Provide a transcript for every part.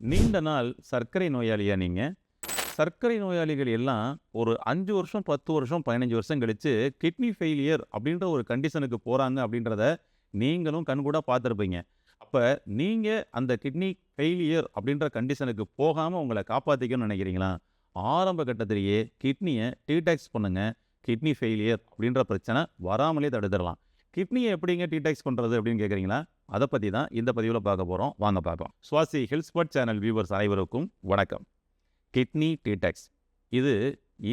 நீண்ட நாள் சர்க்கரை நோயாளியா நீங்கள் சர்க்கரை நோயாளிகள் எல்லாம் ஒரு அஞ்சு வருஷம், 10 வருஷம், 15 வருஷம் கழித்து கிட்னி ஃபெயிலியர் அப்படின்ற ஒரு கண்டிஷனுக்கு போகிறாங்க அப்படின்றத நீங்களும் கண்கூடாக பார்த்துருப்பீங்க. அப்போ நீங்கள் அந்த கிட்னி ஃபெயிலியர் அப்படின்ற கண்டிஷனுக்கு போகாமல் உங்களை காப்பாற்றிக்கணும்னு நினைக்கிறீங்களா? ஆரம்ப கட்டத்திலேயே கிட்னியை டீடாக்ஸ் பண்ணுங்கள் கிட்னி ஃபெயிலியர் அப்படின்ற பிரச்சனை வராமலே தடுத்துடலாம். கிட்னியை எப்படிங்க டீடாக்ஸ் பண்ணுறது அப்படின்னு கேட்குறீங்களா? அதை பற்றி தான் இந்த பதிவில் பார்க்க போகிறோம் வாங்க பார்க்கலாம். சுவாசி ஹில்ஸ்பர்ட் சேனல் வியூவர்ஸ் அனைவருக்கும் வணக்கம். கிட்னி டீடாக்ஸ் இது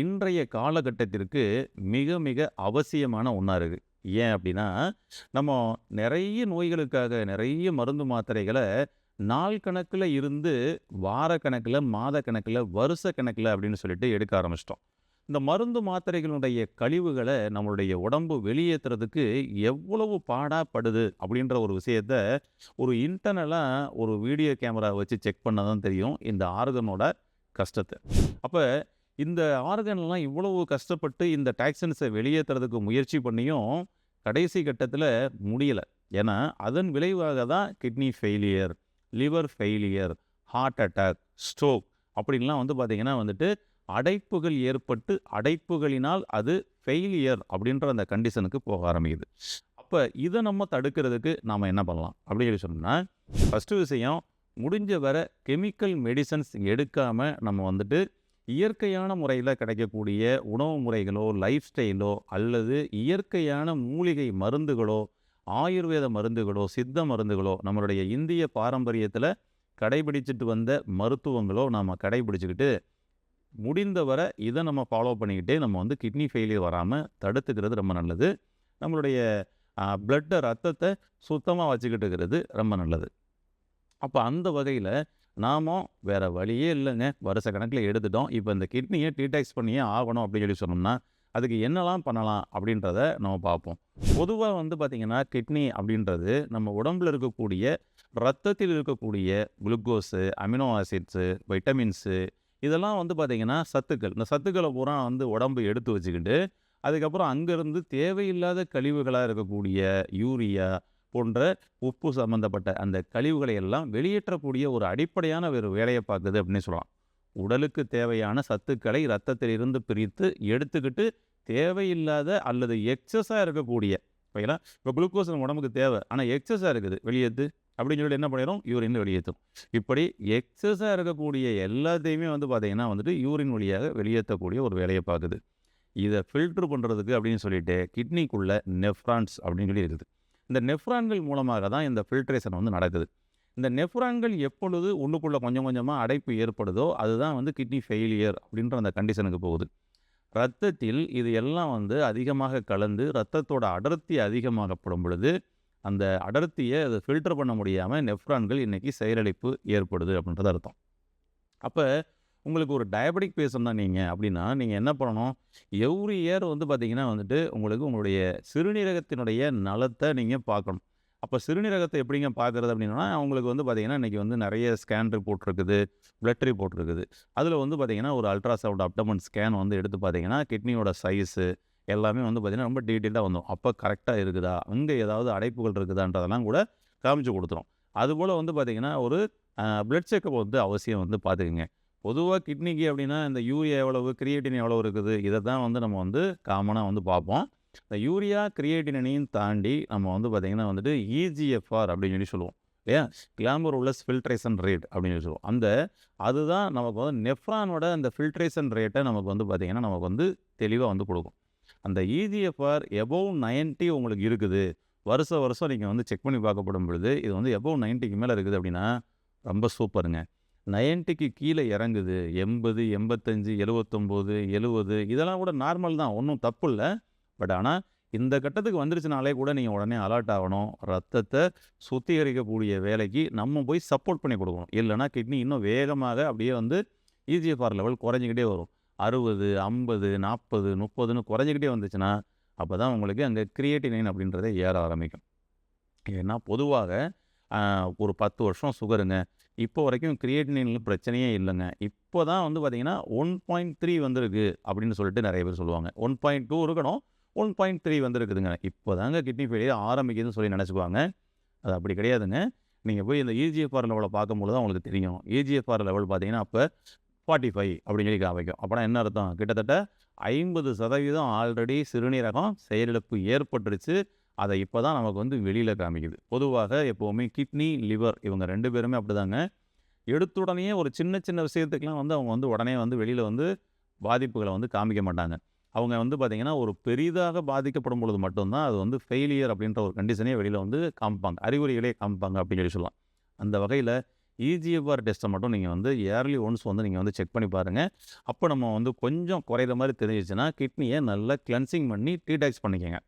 இன்றைய காலகட்டத்திற்கு மிக மிக அவசியமான ஒன்றா இருக்குது ஏன் அப்படின்னா, நம்ம நிறைய நோய்களுக்காக நிறைய மருந்து மாத்திரைகளை நாள் கணக்கில் இருந்து வார கணக்கில் மாத கணக்கில் வருஷ கணக்கில் அப்படின்னு சொல்லிட்டு எடுக்க ஆரம்பிச்சிட்டோம் இந்த மருந்து மாத்திரைகளுடைய கழிவுகளை நம்மளுடைய உடம்பு வெளியேற்றுறதுக்கு எவ்வளவு பாடாப்படுது அப்படின்ற ஒரு விஷயத்த ஒரு இன்டர்னலாக ஒரு வீடியோ கேமரா வச்சு செக் பண்ண தான் தெரியும். இந்த ஆர்கனோட கஷ்டத்தை அப்போ இந்த ஆர்கன்லாம் இவ்வளவு கஷ்டப்பட்டு இந்த டாக்சின்ஸ வெளியேற்றுறதுக்கு முயற்சி பண்ணியும் கடைசி கட்டத்தில் முடியலை ஏன்னா, அதன் விளைவாக தான் kidney failure, liver failure, heart attack, stroke அப்படின்லாம் வந்து பார்த்திங்கன்னா வந்துட்டு அடைப்புகள் ஏற்பட்டு அடைப்புகளினால் அது ஃபெயிலியர் அப்படின்ற அந்த கண்டிஷனுக்கு போக ஆரம்பிக்குது. அப்போ இதை நம்ம தடுக்கிறதுக்கு நாம் என்ன பண்ணலாம்? அப்படின்னு சொல்லி சொன்னோம்னா, ஃபர்ஸ்ட்டு விஷயம் முடிஞ்ச வர கெமிக்கல் மெடிசன்ஸ் எடுக்காமல் நம்ம வந்துட்டு இயற்கையான முறையில் கிடைக்கக்கூடிய உணவு முறைகளோ, லைஃப் ஸ்டைலோ அல்லது இயற்கையான மூலிகை மருந்துகளோ, ஆயுர்வேத மருந்துகளோ, சித்த மருந்துகளோ நம்மளுடைய இந்திய பாரம்பரியத்தில் கடைபிடிச்சிட்டு வந்த மருத்துவங்களோ நாம் கடைபிடிச்சிக்கிட்டு முடிந்தவரை இதை நம்ம ஃபாலோ பண்ணிக்கிட்டே நம்ம வந்து கிட்னி ஃபெயிலியர் வராமல் தடுத்துக்கிறது ரொம்ப நல்லது. நம்மளுடைய அ ரத்தத்தை சுத்தமாக வச்சுக்கிட்டு இருக்கிறது ரொம்ப நல்லது. அப்போ அந்த வகையில் நாம வேறு வழியே இல்லைங்க வருஷ கணக்கில் எடுத்துட்டோம். இப்போ இந்த கிட்னியை டீடாக்ஸ் பண்ணியே ஆகணும் அப்படின்னு சொல்லி சொன்னோம்னா, அதுக்கு என்னலாம் பண்ணலாம் அப்படின்றத நம்ம பார்ப்போம். பொதுவாக வந்து பார்த்திங்கன்னா கிட்னி அப்படின்றது நம்ம உடம்புல இருக்கக்கூடிய ரத்தத்தில் இருக்கக்கூடிய குளுக்கோஸு, அமினோ ஆசிட்ஸு, வைட்டமின்ஸு இதெல்லாம் வந்து பார்த்திங்கன்னா சத்துக்கள். இந்த சத்துக்களை பூரா வந்து உடம்பு எடுத்து வச்சுக்கிட்டு, அதுக்கப்புறம் அங்கேருந்து தேவையில்லாத கழிவுகளாக இருக்கக்கூடிய யூரியா போன்ற உப்பு சம்மந்தப்பட்ட அந்த கழிவுகளை எல்லாம் வெளியேற்றக்கூடிய ஒரு அடிப்படையான ஒரு வேலையை பார்க்குது அப்படின்னு சொல்லலாம். உடலுக்கு தேவையான சத்துக்களை ரத்தத்திலிருந்து பிரித்து எடுத்துக்கிட்டு, தேவையில்லாத அல்லது எக்ஸஸாக இருக்கக்கூடிய ஓகேங்களா? இப்போ குளுக்கோஸ் நம்ம உடம்புக்கு தேவை. ஆனால் எக்ஸஸாக இருக்குது. வெளியேற்று அப்படின்னு சொல்லிட்டு என்ன பண்ணிடும் யூரின் வெளியேற்றும் இப்படி எக்ஸஸாக இருக்கக்கூடிய எல்லாத்தையுமே வந்து பார்த்திங்கன்னா வந்துட்டு யூரின் வழியாக வெளியேற்றக்கூடிய ஒரு வேலையை பார்க்குது. இதை ஃபில்ட்ரு பண்ணுறதுக்கு அப்படின்னு சொல்லிட்டு கிட்னிக்குள்ளே நெஃப்ரான்ஸ் அப்படின்னு சொல்லி இருக்குது. இந்த நெஃப்ரான்கள் மூலமாக தான் இந்த ஃபில்ட்ரேஷன் வந்து நடக்குது. இந்த நெஃப்ரான்கள் எப்பொழுது உள்ளுக்குள்ள கொஞ்சம் கொஞ்சமாக அடைப்பு ஏற்படுதோ, அதுதான் வந்து கிட்னி ஃபெயிலியர் அப்படின்ற அந்த கண்டிஷனுக்கு போகுது. ரத்தத்தில் இது எல்லாம் வந்து அதிகமாக கலந்து ரத்தத்தோட அடர்த்தி அதிகமாகப்படும் பொழுது, அந்த அடர்த்தியை அதை ஃபில்டர் பண்ண முடியாமல் நெஃப்ரான்கள் இன்றைக்கி செயலிழப்பு ஏற்படுது அப்படின்றது அர்த்தம். அப்போ உங்களுக்கு ஒரு டயபெட்டிக் பேஷண்ட் தான் நீங்கள் அப்படின்னா, நீங்கள் என்ன பண்ணணும்? எவ்ரி இயர் வந்து பார்த்தீங்கன்னா வந்துட்டு, உங்களுக்கு உங்களுடைய சிறுநீரகத்தினுடைய நலத்தை நீங்கள் பார்க்கணும். அப்போ சிறுநீரகத்தை எப்படிங்க பார்க்குறது அப்படின்னா, அவங்களுக்கு வந்து பார்த்தீங்கன்னா, இன்றைக்கி வந்து நிறைய ஸ்கேன் ரிப்போர்ட் இருக்குது, பிளட் ரிப்போர்ட் இருக்குது. அதில் வந்து பார்த்தீங்கன்னா, ஒரு அல்ட்ராசவுண்ட் அப்டமன் ஸ்கேன் வந்து எடுத்து பார்த்தீங்கன்னா, கிட்னியோட சைஸு எல்லாமே வந்து பார்த்திங்கன்னா ரொம்ப டீட்டெயிலாக வந்தோம் அப்போ கரெக்டாக இருக்குதா? அங்கே ஏதாவது அடைப்புகள் இருக்குதான்றதெல்லாம் கூட காமிச்சு கொடுத்துரும் அதுபோல் வந்து பார்த்திங்கன்னா ஒரு பிளட் செக்கப் வந்து அவசியம் வந்து பார்த்துக்குங்க பொதுவாக கிட்னிக்கு அப்படின்னா, இந்த யூரியா எவ்வளவு, கிரியேட்டின் எவ்வளவு இருக்குது, இதை தான் வந்து நம்ம வந்து காமனாக வந்து பார்ப்போம். இந்த யூரியா, கிரியேட்டினையும் தாண்டி நம்ம வந்து பார்த்திங்கன்னா வந்துட்டு இஜிஎஃப்ஆர் அப்படின்னு சொல்லி சொல்லுவோம். இல்லையா? கிளாமருலஸ் ஃபில்ட்ரேஷன் ரேட் அப்படின்னு சொல்லுவோம். அந்த அதுதான் நமக்கு வந்து நெஃப்ரானோட அந்த ஃபில்ட்ரேஷன் ரேட்டை நமக்கு வந்து பார்த்திங்கன்னா நமக்கு வந்து தெளிவாக வந்து கொடுக்கும் அந்த இஜிஎஃப்ஆர் எபோவ் 90 உங்களுக்கு இருக்குது. வருஷம் வருஷம் நீங்கள் வந்து செக் பண்ணி பார்க்கப்படும் பொழுது, இது வந்து எபோவ் நைன்ட்டிக்கு மேலே இருக்குது அப்படின்னா, ரொம்ப சூப்பருங்க. நைன்ட்டிக்கு கீழே இறங்குது. 80, 85, 79, 70 இதெல்லாம் கூட நார்மல் தான். ஒன்றும் தப்பு இல்லை பட் ஆனால் இந்த கட்டத்துக்கு வந்துருச்சுனாலே கூட நீங்கள் உடனே அலர்ட் ஆகணும். ரத்தத்தை சுத்திகரிக்கக்கூடிய வேலைக்கு நம்ம போய் சப்போர்ட் பண்ணி கொடுக்கணும் இல்லைனா கிட்னி இன்னும் வேகமாக அப்படியே வந்து இஜிஎஃப்ஆர் லெவல் குறைஞ்சுக்கிட்டே வரும். அறுபது ஐம்பது நாற்பது முப்பதுன்னு குறைஞ்சிக்கிட்டே வந்துச்சுன்னா, அப்போ தான் உங்களுக்கு அங்கே கிரியேட்டினைன் அப்படின்றதே ஏற ஆரம்பிக்கும். ஏன்னா பொதுவாக ஒரு 10 வருஷம் சுகருங்க. இப்போ வரைக்கும் கிரியேட்டினில் பிரச்சனையே இல்லைங்க இப்போ தான் வந்து பார்த்திங்கன்னா ஒன் பாயிண்ட் த்ரீ வந்திருக்கு அப்படின்னு சொல்லிட்டு நிறைய பேர் சொல்லுவாங்க. 1.2 இருக்கணும். 1.3 வந்திருக்குதுங்க. இப்போதாங்க கிட்னி ஃபெயிலியர் ஆரம்பிக்குதுன்னு சொல்லி நினச்சிக்குவாங்க அது அப்படி கிடையாதுங்க. நீங்கள் போய் இந்த இஜிஎஃப்ஆர் லெவலை பார்க்கும்போது தான் உங்களுக்கு தெரியும் இஜிஎஃப்ஆர் லெவல் பார்த்தீங்கன்னா அப்போ ஃபார்ட்டி ஃபைவ் அப்படின்னு சொல்லி காமிக்கும். அப்போனா என்ன அர்த்தம்? கிட்டத்தட்ட ஐம்பது சதவீதம் ஆல்ரெடி சிறுநீரகம் செயலிழப்பு ஏற்பட்டுருச்சு. அதை இப்போ தான் நமக்கு வந்து வெளியில் காமிக்குது. பொதுவாக எப்போவுமே கிட்னி லிவர் இவங்க ரெண்டு பேருமே அப்படிதாங்க. எடுத்த உடனே ஒரு சின்ன சின்ன விஷயத்துக்கெலாம் வந்து அவங்க வந்து உடனே வந்து வெளியில் வந்து பாதிப்புகளை வந்து காமிக்க மாட்டாங்க. அவங்க வந்து பார்த்திங்கன்னா ஒரு பெரிதாக பாதிக்கப்படும் பொழுது மட்டும்தான் அது வந்து ஃபெயிலியர் அப்படின்ற ஒரு கண்டிஷனே வெளியில் வந்து காமிப்பாங்க. அறிகுறிகளே காமிப்பாங்க அப்படின்னு சொல்லி சொல்லலாம். அந்த வகையில் இஜிஎஃப்ஆர் டெஸ்ட்டை மட்டும் நீங்கள் வந்து இயர்லி ஒன்ஸ் வந்து நீங்கள் வந்து செக் பண்ணி பாருங்கள் அப்போ நம்ம வந்து கொஞ்சம் குறையிற மாதிரி தெரிஞ்சிச்சுன்னா கிட்னியை நல்லா கிளென்சிங் பண்ணி டீடாக்ஸ் பண்ணிக்கோங்க.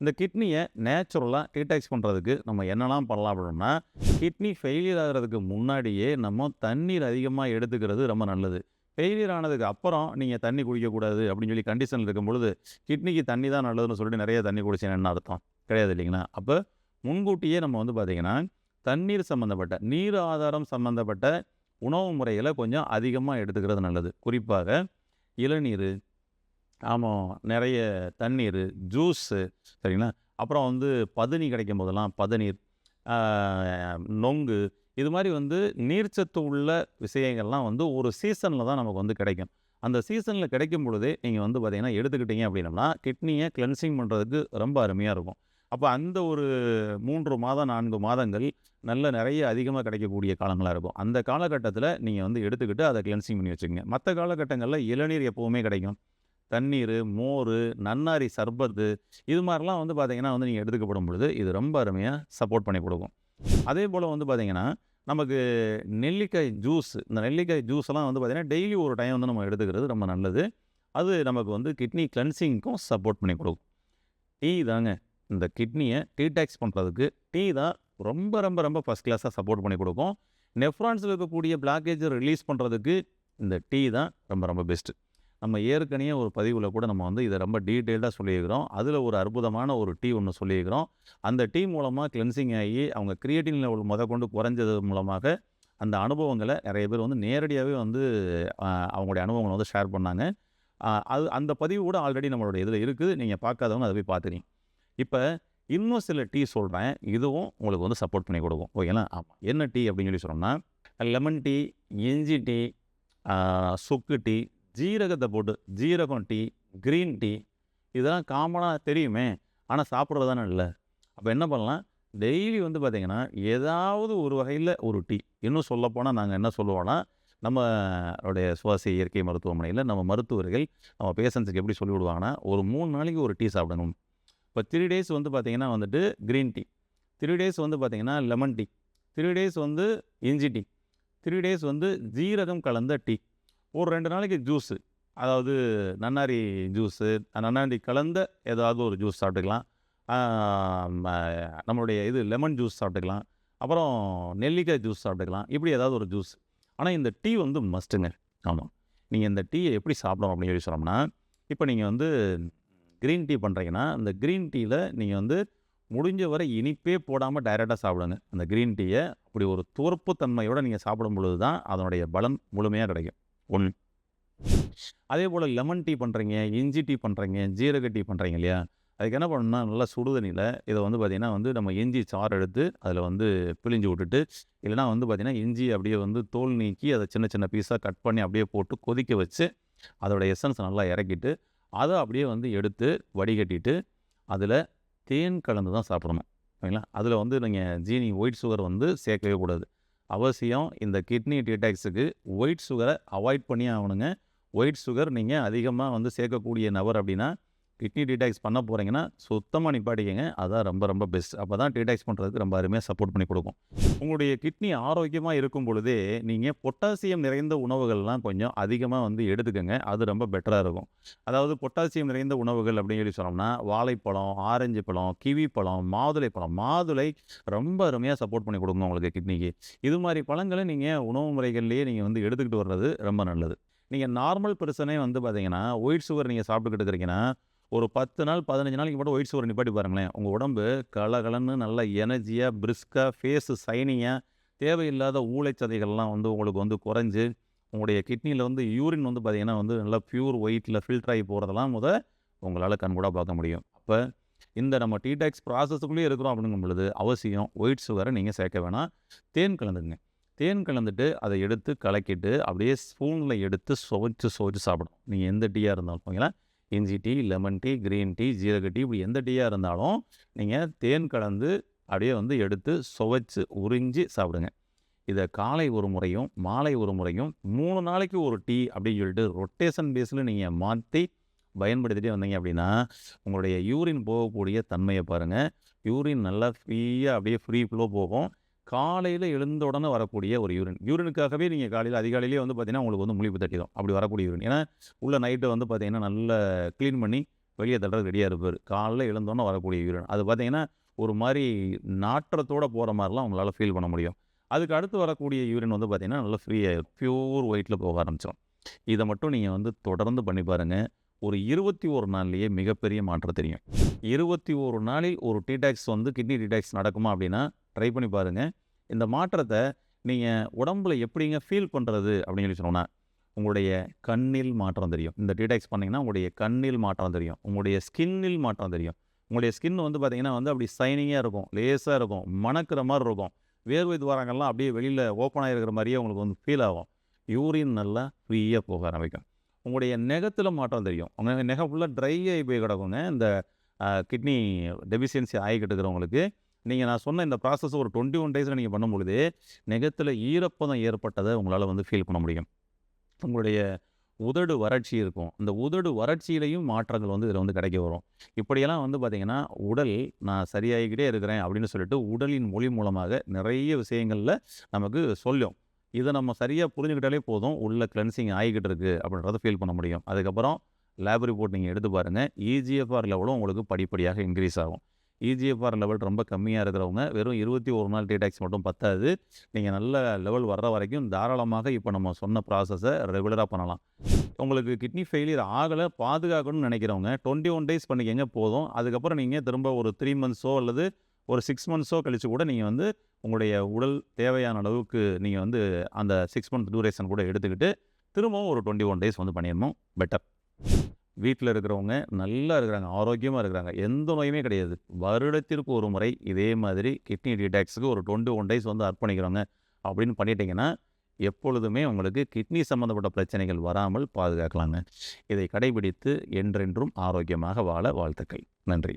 இந்த கிட்னியை நேச்சுரலாக டீடாக்ஸ் பண்ணுறதுக்கு நம்ம என்னெல்லாம் பண்ணலாம் அப்படின்னா கிட்னி ஃபெயிலியர் ஆகிறதுக்கு முன்னாடியே நம்ம தண்ணீர் அதிகமாக எடுத்துக்கிறது ரொம்ப நல்லது. ஃபெயிலியர் ஆனதுக்கு அப்புறம் நீங்கள் தண்ணி குடிக்கக்கூடாது அப்படின்னு சொல்லி கண்டிஷனில் இருக்கும் பொழுது கிட்னிக்கு தண்ணி தான் நல்லதுன்னு சொல்லிட்டு நிறைய தண்ணி குடிச்சேன்னு என்ன அர்த்தம். கிடையாது இல்லைங்களா? அப்போ முன்கூட்டியே நம்ம வந்து பார்த்திங்கன்னா தண்ணீர் சம்மந்தப்பட்ட நீர் ஆதாரம் சம்மந்தப்பட்ட உணவு முறைகளை கொஞ்சம் அதிகமாக எடுத்துக்கிறது நல்லது. குறிப்பாக இளநீர் ஆமாம் நிறைய தண்ணீர் ஜூஸு சரிங்களா? அப்புறம் வந்து பதனி கிடைக்கும் போதெல்லாம் பதநீர் நொங்கு இது மாதிரி வந்து நீர்ச்சத்து உள்ள விஷயங்கள்லாம் வந்து ஒரு சீசனில் தான் நமக்கு வந்து கிடைக்கும். அந்த சீசனில் கிடைக்கும் பொழுதே நீங்கள் வந்து பார்த்திங்கன்னா எடுத்துக்கிட்டீங்க அப்படின்னம்னா கிட்னியை கிளென்சிங் பண்ணுறதுக்கு ரொம்ப அருமையாக இருக்கும். அப்போ அந்த ஒரு மூன்று மாதம் நான்கு மாதங்கள் நல்ல நிறைய அதிகமாக கிடைக்கக்கூடிய காலங்களாக இருக்கும். அந்த காலகட்டத்தில் நீங்கள் வந்து எடுத்துக்கிட்டு அதை கிளென்சிங் பண்ணி வச்சுக்கோங்க. மற்ற காலகட்டங்களில் இளநீர் எப்போவுமே கிடைக்கும். தண்ணீர் மோர் நன்னாரி சர்பத்து இது மாதிரிலாம் வந்து பார்த்திங்கன்னா வந்து நீங்கள் எடுத்துக்கப்படும் பொழுது இது ரொம்ப அருமையாக சப்போர்ட் பண்ணி கொடுக்கும். அதே போல் வந்து பார்த்தீங்கன்னா நமக்கு நெல்லிக்காய் ஜூஸ் இந்த நெல்லிக்காய் ஜூஸ்லாம் வந்து பார்த்திங்கன்னா டெய்லி ஒரு டைம் வந்து நம்ம எடுத்துக்கிறது ரொம்ப நல்லது. அது நமக்கு வந்து கிட்னி கிளென்சிங்க்கும் சப்போர்ட் பண்ணி கொடுக்கும். டீ தாங்க இந்த கிட்னியை டீடாக்ஸ் பண்ணுறதுக்கு டீ தான் ரொம்ப ரொம்ப ரொம்ப ஃபஸ்ட் கிளாஸாக சப்போர்ட் பண்ணி கொடுக்கும். நெஃப்ரான்ஸில் இருக்கக்கூடிய பிளாக்கேஜை ரிலீஸ் பண்ணுறதுக்கு இந்த டீ தான் ரொம்ப ரொம்ப பெஸ்ட்டு நம்ம ஏற்கனவே ஒரு பதிவில் கூட நம்ம வந்து இதை ரொம்ப டீட்டெயில்டாக சொல்லியிருக்கிறோம். அதில் ஒரு அற்புதமான ஒரு டீ ஒன்று சொல்லியிருக்கிறோம். அந்த டீ மூலமாக கிளென்சிங் ஆகி அவங்க கிரியேட்டின் லெவல் முத கொண்டு குறைஞ்சது மூலமாக அந்த அனுபவங்களை நிறைய பேர் வந்து நேரடியாகவே வந்து அவங்களுடைய அனுபவங்களை வந்து ஷேர் பண்ணாங்க. அது அந்த பதிவு கூட ஆல்ரெடி நம்மளோட இதில் இருக்குது. நீங்கள் பார்க்காதவங்க அதை போய் பார்த்துறீங்க இப்போ இன்னும் சில டீ சொல்கிறேன் இதுவும் உங்களுக்கு வந்து சப்போர்ட் பண்ணி கொடுக்கும். ஓகேங்களா? ஆமாம் என்ன டீ அப்படின்னு சொல்லி சொன்னோம்னா லெமன் டீ இஞ்சி டீ சுக்கு டீ ஜீரகத்தை போட்டு ஜீரகம் டீ க்ரீன் டீ இதெல்லாம் காமனாக தெரியுமே. ஆனால் சாப்பிட்றது தானே இல்லை. அப்போ என்ன பண்ணலாம்? டெய்லி வந்து பார்த்திங்கன்னா ஏதாவது ஒரு வகையில் ஒரு டீ. இன்னும் சொல்லப்போனால் நாங்கள் என்ன சொல்லுவோன்னா நம்மளுடைய சுவாசி இயற்கை மருத்துவமனையில் நம்ம மருத்துவர்கள் நம்ம பேஷண்ட்ஸுக்கு எப்படி சொல்லி விடுவாங்கன்னா ஒரு மூணு நாளைக்கு ஒரு டீ சாப்பிடணும். இப்போ த்ரீ டேஸ் வந்து பார்த்திங்கன்னா வந்துட்டு க்ரீன் டீ த்ரீ டேஸ் வந்து பார்த்திங்கன்னா லெமன் டீ த்ரீ டேஸ் வந்து இஞ்சி டீ த்ரீ டேஸ் வந்து ஜீரகம் கலந்த டீ ஒரு ரெண்டு நாளைக்கு ஜூஸு அதாவது நன்னாரி ஜூஸு நன்னாரி கலந்த ஏதாவது ஒரு ஜூஸ் சாப்பிட்டுக்கலாம். நம்மளுடைய இது லெமன் ஜூஸ் சாப்பிட்டுக்கலாம். அப்புறம் நெல்லிக்காய் ஜூஸ் சாப்பிட்டுக்கலாம். இப்படி ஏதாவது ஒரு ஜூஸ் ஆனால் இந்த டீ வந்து மஸ்ட்டுங்க ஆமாம் நீங்கள் இந்த டீயை எப்படி சாப்பிடணும் அப்படின்னு சொல்லி சொன்னோம்னா இப்போ நீங்கள் வந்து க்ரீன் டீ பண்ணுறீங்கன்னா அந்த க்ரீன் டீயில் நீங்கள் வந்து முடிஞ்ச வரை இனிப்பே போடாமல் டைரெக்டாக சாப்பிடுங்க. அந்த க்ரீன் டீயை அப்படி ஒரு துவர்ப்பு தன்மையோடு நீங்கள் சாப்பிடும் பொழுது தான் அதனுடைய பலம் முழுமையாக கிடைக்கும். ஒன்று அதே போல் லெமன் டீ பண்ணுறீங்க இஞ்சி டீ பண்ணுறீங்க ஜீரக டீ பண்ணுறீங்க இல்லையா? அதுக்கு என்ன பண்ணணும்னா நல்லா சுடுதண்ணியில் இதை வந்து பார்த்திங்கன்னா வந்து நம்ம இஞ்சி சாறு எடுத்து அதில் வந்து பிழிஞ்சு விட்டுட்டு இல்லைனா வந்து பார்த்திங்கன்னா இஞ்சி அப்படியே வந்து தோல் நீக்கி அதை சின்ன சின்ன பீஸாக கட் பண்ணி அப்படியே போட்டு கொதிக்க வச்சு அதோட எசன்ஸ் நல்லா இறக்கிட்டு அதை அப்படியே வந்து எடுத்து வடிகட்டிட்டு அதில் தேன் கலந்து தான் சாப்பிடணும். ஓகேங்களா அதில் வந்து நீங்கள் ஜீனி ஒயிட் சுகர் வந்து சேர்க்கவே கூடாது. அவசியம் இந்த கிட்னி டீடாக்ஸுக்கு ஒயிட் சுகரை அவாய்ட் பண்ணி ஆகணுங்க. ஒயிட் சுகர் நீங்கள் அதிகமாக வந்து சேர்க்கக்கூடிய நபர் அப்படின்னா கிட்னி டீடாக்ஸ் பண்ண போகிறீங்கன்னா சுத்தமாக நிப்பாட்டிக்கங்க. அதான் ரொம்ப ரொம்ப பெஸ்ட் அப்போ தான் டீடாக்ஸ் பண்ணுறதுக்கு ரொம்ப அருமையாக சப்போர்ட் பண்ணி கொடுக்கும். உங்களுடைய கிட்னி ஆரோக்கியமாக இருக்கும் பொழுதே நீங்கள் பொட்டாசியம் நிறைந்த உணவுகள்லாம் கொஞ்சம் அதிகமாக வந்து எடுத்துக்கோங்க. அது ரொம்ப பெட்டராக இருக்கும். அதாவது பொட்டாசியம் நிறைந்த உணவுகள் அப்படின்னு சொல்லி சொன்னோம்னா வாழைப்பழம் ஆரஞ்சு பழம் கிவி பழம் மாதுளை பழம். மாதுளை ரொம்ப அருமையாக சப்போர்ட் பண்ணி கொடுக்கும் உங்களுக்கு கிட்னிக்கு. இது மாதிரி பழங்களை நீங்கள் உணவு முறைகள்லேயே நீங்கள் வந்து எடுத்துக்கிட்டு வர்றது ரொம்ப நல்லது. நீங்கள் நார்மல் பர்சனே வந்து பார்த்தீங்கன்னா ஒயிட் சுகர் நீங்கள் சாப்பிட்டுக்கிட்டு இருக்கிறீங்கன்னா ஒரு பத்து நாள் பதினஞ்சு நாளைக்கு மட்டும் ஒயிட் சுகர் நிப்பாட்டி பாருங்களேன். உங்கள் உடம்பு கலகலன்னு நல்ல எனர்ஜியாக பிரிஸ்காக ஃபேஸு சைனிங்காக தேவையில்லாத ஊழைச்சதைகள்லாம் வந்து உங்களுக்கு வந்து குறைஞ்சு உங்களுடைய கிட்னியில் வந்து யூரின் வந்து பார்த்தீங்கன்னா வந்து நல்லா ப்யூர் ஒயிட்டில் ஃபில்டர் ஆகி போகிறதெல்லாம் முத உங்களால் கண்கூடாக பார்க்க முடியும். அப்போ இந்த நம்ம டீடாக்ஸ் ப்ராசஸுக்குள்ளேயே இருக்கிறோம் அப்படிங்கும் பொழுது அவசியம் ஒயிட் சுகரை நீங்கள் சேர்க்க வேணாம். தேன் கலந்துங்க. தேன் கலந்துட்டு அதை எடுத்து கலக்கிட்டு அப்படியே ஸ்பூனில் எடுத்து சுவைச்சு சுவைச்சு சாப்பிடணும். நீங்கள் எந்த டீயாக இருந்தாலும் ஓகேங்களா இஞ்சி tea lemon tea green tea ஜீரக டீ இப்படி எந்த டீயாக இருந்தாலும் நீங்கள் தேன் கலந்து அப்படியே வந்து எடுத்து சுவைச்சு உறிஞ்சி சாப்பிடுங்க. இதை காலை ஒரு முறையும் மாலை ஒரு முறையும் மூணு நாளைக்கு ஒரு டீ அப்படின்னு சொல்லிட்டு ரொட்டேஷன் பேஸில் நீங்கள் மாற்றி பயன்படுத்திட்டே வந்தீங்க அப்படின்னா உங்களுடைய யூரின் போகக்கூடிய தன்மையை பாருங்கள் யூரின் நல்லா ஃப்ரீயாக அப்படியே ஃப்ரீ ஃப்ளோ போகும். காலையில் எழுந்த உடனே வரக்கூடிய ஒரு யூரின் யூரினுக்காகவே நீங்கள் காலையில் அதிகாலையிலேயே வந்து பார்த்தீங்கன்னா உங்களுக்கு வந்து முழிப்பு தட்டிடும். அப்படி வரக்கூடிய யூரின் ஏன்னா உள்ள நைட்டை வந்து பார்த்தீங்கன்னா நல்லா க்ளீன் பண்ணி வெளியே தட்டுறது ரெடியாக இருப்பார். காலைல எழுந்தோடனே வரக்கூடிய யூரின் அது பார்த்தீங்கன்னா ஒரு மாதிரி நாற்றத்தோடு போகிற மாதிரிலாம் உங்களால் ஃபீல் பண்ண முடியும். அதுக்கு அடுத்து வரக்கூடிய யூரின் வந்து பார்த்தீங்கன்னா நல்லா ஃப்ரீயாக பியூர் ஒயிட்டில் போக ஆரம்பிச்சிடும் இதை மட்டும் நீங்கள் வந்து தொடர்ந்து பண்ணி பாருங்கள் ஒரு இருபத்தி ஒரு நாள்லேயே மிகப்பெரிய மாற்றம் தெரியும். இருபத்தி ஒரு நாளில் ஒரு டீடாக்ஸ் வந்து கிட்னி டீடாக்ஸ் நடக்குமா அப்படின்னா ட்ரை பண்ணி பாருங்கள் இந்த மாற்றத்தை நீங்கள் உடம்புல எப்படிங்க ஃபீல் பண்ணுறது அப்படின்னு சொல்லி சொன்னோன்னா உங்களுடைய கண்ணில் மாற்றம் தெரியும். இந்த டீடாக்ஸ் பண்ணிங்கன்னா உங்களுடைய கண்ணில் மாற்றம் தெரியும். உங்களுடைய ஸ்கின்னில் மாற்றம் தெரியும். உங்களுடைய ஸ்கின் வந்து பார்த்திங்கன்னா வந்து அப்படி சைனிங்காக இருக்கும். லேஸாக இருக்கும். மணக்கிற மாதிரி இருக்கும். வேர்வை துவாரங்கள்லாம் அப்படியே வெளியில் ஓப்பன் ஆகிருக்கிற மாதிரியே உங்களுக்கு வந்து ஃபீல் ஆகும். யூரின் நல்லா ஃப்ரீயாக போக ஆரம்பிக்கும். உங்களுடைய நெகத்தில் மாற்றம் தெரியும். உங்கள் நெகம் ஃபுல்லாக ட்ரை ஆகி போய் கிடக்குங்க. இந்த கிட்னி டெபிஷியன்சி ஆகிக்கிட்டு இருக்கிறவங்களுக்கு நீங்கள் நான் சொன்ன இந்த ப்ராசஸ் ஒரு டுவெண்ட்டி ஒன் டேஸில் நீங்கள் பண்ணும்பொழுது நெகத்தில் ஈரப்பதம் ஏற்பட்டதை உங்களால் வந்து ஃபீல் பண்ண முடியும். உங்களுடைய உதடு வறட்சி இருக்கும். இந்த உதடு வறட்சியிலையும் மாற்றங்கள் வந்து இதில் வந்து கிடைக்க வரும். இப்படியெல்லாம் வந்து பார்த்திங்கன்னா உடல் நான் சரியாகிக்கிட்டே இருக்கிறேன் அப்படின்னு சொல்லிட்டு உடலின் மொழி மூலமாக நிறைய விஷயங்களில் நமக்கு சொல்லும். இதை நம்ம சரியாக புரிஞ்சுக்கிட்டாலே போதும் உள்ள கிளென்சிங் ஆகிக்கிட்டு இருக்குது அப்படின்றத ஃபீல் பண்ண முடியும். அதுக்கப்புறம் லேப் ரிப்போர்ட் நீங்கள் எடுத்து பாருங்கள் இஜிஎஃப்ஆர் லெவலும் உங்களுக்கு படிப்படியாக இன்க்ரீஸ் ஆகும். இஜிஎஃப்ஆர் லெவல் ரொம்ப கம்மியாக இருக்கிறவங்க வெறும் இருபத்தி ஒரு நாள் டீடாக்ஸ் மட்டும் பத்தாது. நீங்கள் நல்ல லெவல் வர்ற வரைக்கும் தாராளமாக இப்போ நம்ம சொன்ன ப்ராசஸை ரெகுலராக பண்ணலாம். உங்களுக்கு கிட்னி ஃபெயிலியர் ஆகலை பாதுகாக்கணும்னு நினைக்கிறவங்க டுவெண்ட்டி ஒன் டேஸ் பண்ணிக்கங்க போதும். அதுக்கப்புறம் நீங்கள் திரும்ப ஒரு த்ரீ மந்த்ஸோ அல்லது ஒரு சிக்ஸ் மந்த்ஸோ கழித்து கூட நீங்கள் வந்து உங்களுடைய உடல் தேவையான அளவுக்கு நீங்கள் வந்து அந்த சிக்ஸ் மந்த் டூரேஷன் கூட எடுத்துக்கிட்டு திரும்பவும் ஒரு டுவெண்ட்டி ஒன் டேஸ் வந்து பண்ணிடணும். பெட்டர் வீட்டில் இருக்கிறவங்க நல்லா இருக்கிறாங்க ஆரோக்கியமாக இருக்கிறாங்க. எந்த நோயுமே கிடையாது. வருடத்திற்கு ஒரு முறை இதே மாதிரி கிட்னி டீடாக்ஸுக்கு ஒரு டுவெண்ட்டி ஒன் டேஸ் வந்து அர்ப்பணிக்கிறோங்க அப்படின்னு பண்ணிட்டீங்கன்னா எப்பொழுதுமே உங்களுக்கு கிட்னி சம்மந்தப்பட்ட பிரச்சனைகள் வராமல் பாதுகாக்கலாங்க. இதை கடைபிடித்து என்றென்றும் ஆரோக்கியமாக வாழ வாழ்த்துக்கள். நன்றி.